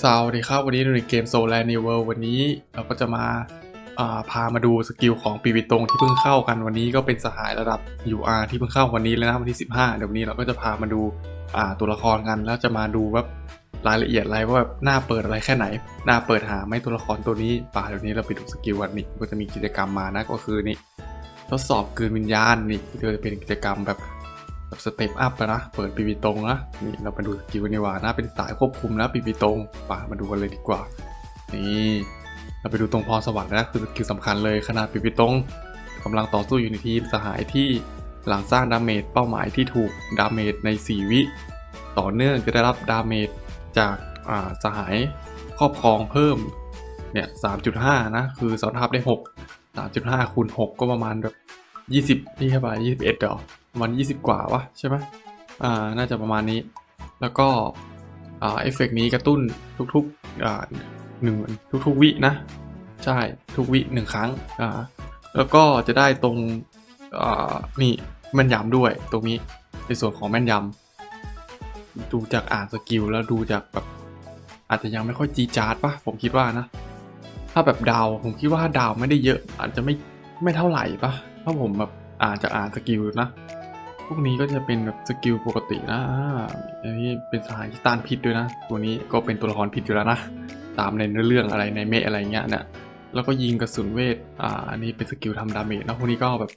สวัสดีครับ วันนี้เราในเกมโซล a นิเวิลวันนี้เราก็จะมาาพามาดูสกิลของปีวิตงที่เพิ่งเข้ากันวันนี้ก็เป็นสหายระดับ UR ที่เพิ่งเข้าวันนี้เลยนะวันที่ 15 เดี๋ยววันนี้เราก็จะพามาดูาตัวละครกัน แล้วจะมาดูว่ารายละเอียดอะไรว่าแบบหน้าเปิดอะไรแค่ไหน หน้าเปิดหาไม่ตัวละครตัวนี้ป่าเดี๋ยวนี้เราไปดูสกิลกันนี่ก็จะมีกิจกรรมมานะก็คือนี่ทดสอบกลืนวิญญาณนี่ก็จะเป็นกิจกรรมแบบ แบบสเต็ปอัพนะ เปิดปีวีตรงนะ นี่เรามาดูสกิลกันดีกว่านะ เป็นสายควบคุมนะปีวีตรงป่ามาดูกันเลยดีกว่า นี่เราไปดูตรงพรสวรรค์นะ คือสกิลสำคัญเลยขนาดปีวีตรงกำลังต่อสู้อยู่ในทีมสหายที่หลังสร้างดาเมจเป้าหมายที่ถูกดาเมจใน 4 วิ ต่อเนื่องจะได้รับดาเมจจากาสหายครอบครองเพิ่มเนี่ย 3.5 นะ คือสอนทับได้ 6 3.5คูณ6ก็ประมาณแบบ 20 นี่แค่ไป21เดอ ประมาณ 20 กว่าวะใช่ไหมอ่าน่าจะประมาณนี้ แล้วก็อ่าเอฟเฟกต์นี้กระตุ้นทุกๆอ่าหนึ่งทุกๆวินะ ใช่ทุกวิหนึ่งครั้งอ่าแล้วก็จะได้ตรงอ่านี่แม่นยำด้วยตรงนี้ในส่วนของแม่นยำดูจากอ่านสกิลแล้วดูจากแบบอาจจะยังไม่ค่อยจีจาร์ดปะผมคิดว่านะ ถ้าแบบดาวผมคิดว่าดาวไม่ได้เยอะ อาจจะไม่ไม่เท่าไหร่ปะถ้าผมแบบอ่านจะอ่านสกิลนะ พวกนี้ก็จะเป็นแบบสกิลปกตินะอันนี้เป็นสายที่ต้านพิษด้วยนะ ตัวนี้ก็เป็นตัวละครพิษอยู่แล้วนะ ตามในเนื้อเรื่องอะไรในเมะอะไรเงี้ยเนี่ยแล้วก็ยิงกระสุนเวท อ่า อันนี้เป็นสกิลทำดาเมจนะพวกนี้ก็แบบ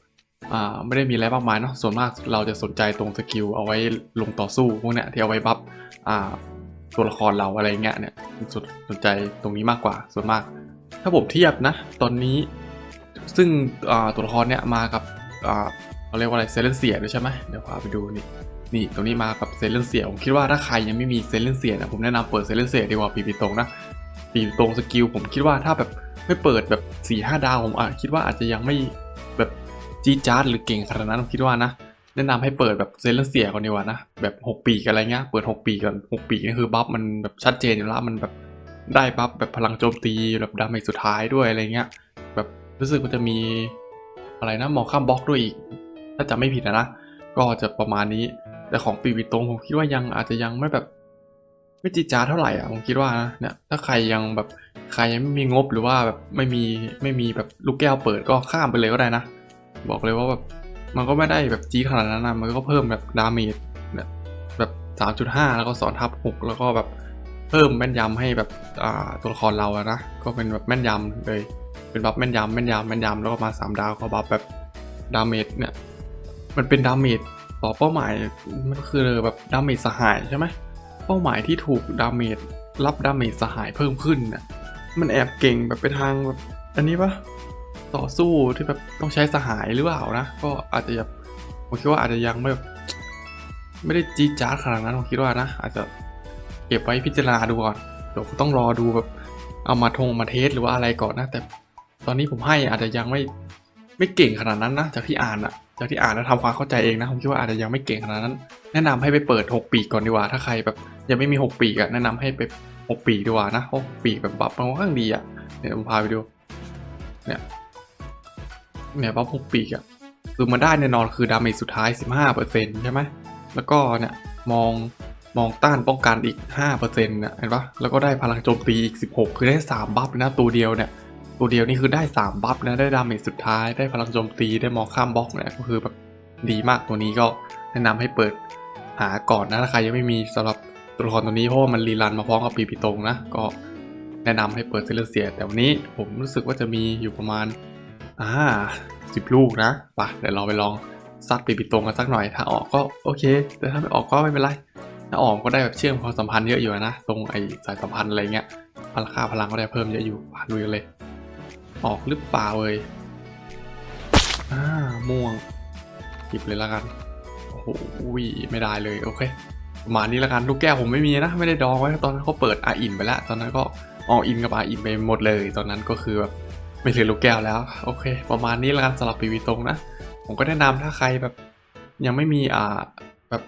อ่า ไม่ได้มีอะไรมากมายเนาะ ส่วนมากเราจะสนใจตรงสกิลเอาไว้ลงต่อสู้พวกเนี้ยที่เอาไว้บัฟ อ่า ตัวละครเราอะไรเงี้ยเนี่ยสนสนใจตรงนี้มากกว่า ส่วนมาก ถ้าผมเทียบนะ ตอนนี้ ซึ่ง อ่า ตัวละครเนี่ยมากับ อ่า เขาเรียกว่าอะไรเซเลนเซียด้วยใช่ไหมเดี๋ยวพาไปดูนี่นี่ตรงนี้มากับเซเลนเซียผมคิดว่าถ้าใครยังไม่มีเซเลนเซียนะผมแนะนำเปิดเซเลนเซียดีกว่าปีปีตรงนะปีตรงสกิลผมคิดว่าถ้าแบบไม่เปิดแบบ4ี่ห้าดาวผมอะคิดว่าอาจจะยังไม่แบบจีจาร์ดหรือเก่งขนาดนั้นผมคิดว่านะแนะนำให้เปิดแบบเซเลนเซียก่อนดีกว่านะแบบ 6 ปีกันอะไรเงี้ยเปิด 6 ปีก่อน6 ปีนี่คือบัฟมันแบบชัดเจนอยู่แล้วมันแบบได้บัฟแบบพลังโจมตีแบบดาเมจสุดท้ายด้วยอะไรเงี้ยแบบรู้สึกว่าจะมีอะไรนะหมอข้ามบล็อกด้วยอีก ถ้าจำไม่ผิดนะนะ ก็จะประมาณนี้ แต่ของปีวิตรงผมคิดว่ายังอาจจะยังไม่แบบ ไม่จีจ้าเท่าไหร่อะผมคิดว่านะเนี่ยถ้าใครยังแบบใครยังไม่มีงบหรือว่าแบบไม่มีไม่มีแบบลูกแก้วเปิดก็ข้ามไปเลยก็ได้นะ บอกเลยว่าแบบมันก็ไม่ได้แบบจีขนาดนั้นนะมันก็เพิ่มแบบดาเมจเนี่ยแบบสามจุดห้าแล้วก็สอนทับหกแล้วก็แบบเพิ่มแม่นยำให้แบบอ่าตัวละครเราอะนะก็เป็นแบบแม่นยำเลย เป็นบัฟแม่นยำแม่นยำแม่นยำแล้วก็มาสามดาวก็บัฟแบบดาเมจเนี่ย มันเป็นดาเมจต่อเป้าหมายมันคือแบบดาเมจสหายใช่ไหมเป้าหมายที่ถูกดาเมจรับดาเมจสหายเพิ่มขึ้นน่ะมันแอบเก่งแบบไปทางแบบอันนี้ปะต่อสู้ที่แบบต้องใช้สหายหรือเปล่านะก็อาจจะแบบผมคิดว่าอาจจะยังไม่แบบไม่ได้จีจ้าดขนาดนั้นผมคิดว่านะ อาจจะเก็บไว้พิจารณาดูก่อนเดี๋ยวต้องรอดูแบบเอามาทงมาเทสหรือว่าอะไรก่อนนะ แต่ตอนนี้ผมให้อาจจะยังไม่ ไม่เก่งขนาดนั้นนะจากที่อ่านอะจากที่อ่านแล้วทำความเข้าใจเองนะผมคิดว่าอาจจะยังไม่เก่งขนาดนั้น แนะนำให้ไปเปิด 6 ปีก่อนดีกว่า ถ้าใครแบบยังไม่มี 6 ปีกอะแนะนำให้ไป 6 ปีกดีกว่านะ6ปีกแบบบัฟมันค่อนข้างดีอะเนี่ยผมพาไปดูเนี่ยเนี่ยบัฟ6ปีกอะคือมันได้แน่นอนคือดาเมจสุดท้าย 15%ใช่ไหมแล้วก็เนี่ยมองมองต้านป้องกันอีก5%เนี่ยเห็นปะแล้วก็ได้พลังโจมตีอีก 16 คือได้ 3 บัฟนะตัวเดียวเนี่ย ตัวเดียวนี่คือได้ 3 บัฟนะ ได้ดาเมจสุดท้าย ได้พลังโจมตี ได้มอข้ามบล็อกเนี่ยก็คือแบบดีมากตัวนี้ก็แนะนำให้เปิดหาก่อนนะถ้าใครยังไม่มีสำหรับตัวละครตัวนี้เพราะว่ามันรีรันมาพร้อมกับปีปีตรงนะ ก็แนะนำให้เปิดเซเลเซีย แต่วันนี้ผมรู้สึกว่าจะมีอยู่ประมาณอ่าสิบลูกนะไปะเดี๋ยวเราไปลองซัดปีปีตรงกันสักหน่อยถ้าออกก็โอเค แต่ถ้าไม่ออกก็ไม่เป็นไรถ้าออกก็ได้แบบเชื่อมความสัมพันธ์เยอะอยู่นะตรงไอสายสัมพันธ์อะไรเงี้ยพลังค่าพลังก็ได้เพิ่มเยอะอยู่ไปลุยกันเลย ออกหรือเปล่าเอ่ยอ่าม่วงหยิบเลยละกันโอ้โหไม่ได้เลยโอเคประมาณนี้ละกันลูกแก้วผมไม่มีนะ ไม่ได้ดองไว้ตอนนั้นเขาเปิดอาอินไปแล้ว ตอนนั้นก็อออินกับอาอินไปหมดเลย ตอนนั้นก็คือแบบไม่เหลือลูกแก้วแล้วโอเค ประมาณนี้ละกันสำหรับปีวีตรงนะผมก็แนะนำถ้าใครแบบ ยังไม่มีอ่าแบบ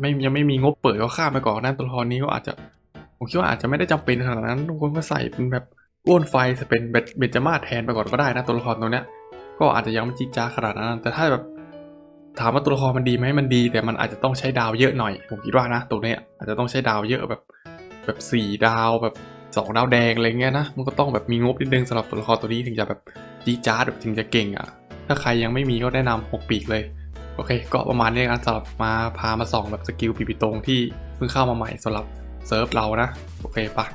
ไม่ยังไม่มีงบเปิดก็ข้ามไปก่อนนะตัวละครนี้ก็อาจจะผมคิดว่าอาจจะไม่ได้จำเป็นขนาดนั้นทุกคนก็ใส่เป็นแบบ อ้วนไฟจะเป็นเบเบนจามาแทนไปก่อนก็ได้นะตัวละครตัวเนี้ย ก็อาจจะยังไม่จิจ้าขนาดนั้นแต่ถ้าแบบถามว่าตัวละครมันดีไหมมันดี แต่มันอาจจะต้องใช้ดาวเยอะหน่อยผมคิดว่านะตรงเนี้ยอาจจะต้องใช้ดาวเยอะแบบแบบสี่ดาวแบบสองดาวแดงอะไรเงี้ยนะมันก็ต้องแบบมีงบนิดนึงสำหรับตัวละครตัวนี้ถึงจะแบบจีจ้าแบบถึงจะเก่งอะ่ะ ถ้าใครยังไม่มีก็แนะนำหกปีกเลยโอเค ก็ประมาณนี้กันสำหรับมาพามาส่องแบบสกิลปีปิตรงที่เพิ่งเข้ามาใหม่สำหรับเซิร์ฟเรานะโอเคปะ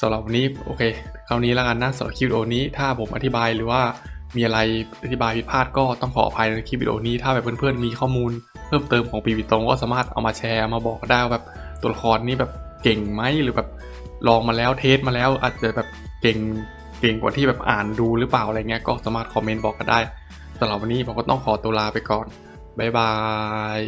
สำหรับวันนี้โอเคคราวนี้แล้วกันนะสำหรับคลิปวิดีโอนี้ถ้าผมอธิบายหรือว่ามีอะไรอธิบายผิดพลาดก็ต้องขออภัยในคลิปวิดีโอนี้ ถ้าแบบเพื่อนๆมีข้อมูลเพิ่มเติมของปีปิตรงก็สามารถเอามาแชร์มาบอกได้ว่าแบบตัวละครนี้แบบเก่งไหมหรือแบบลองมาแล้วเทสมาแล้วอาจจะแบบเก่งเก่งกว่าที่แบบอ่านดูหรือเปล่าอะไรเงี้ยก็สามารถคอมเมนต์บอกกันได้สำหรับวันนี้ผมก็ต้องขอตัวลาไปก่อนบ๊ายบาย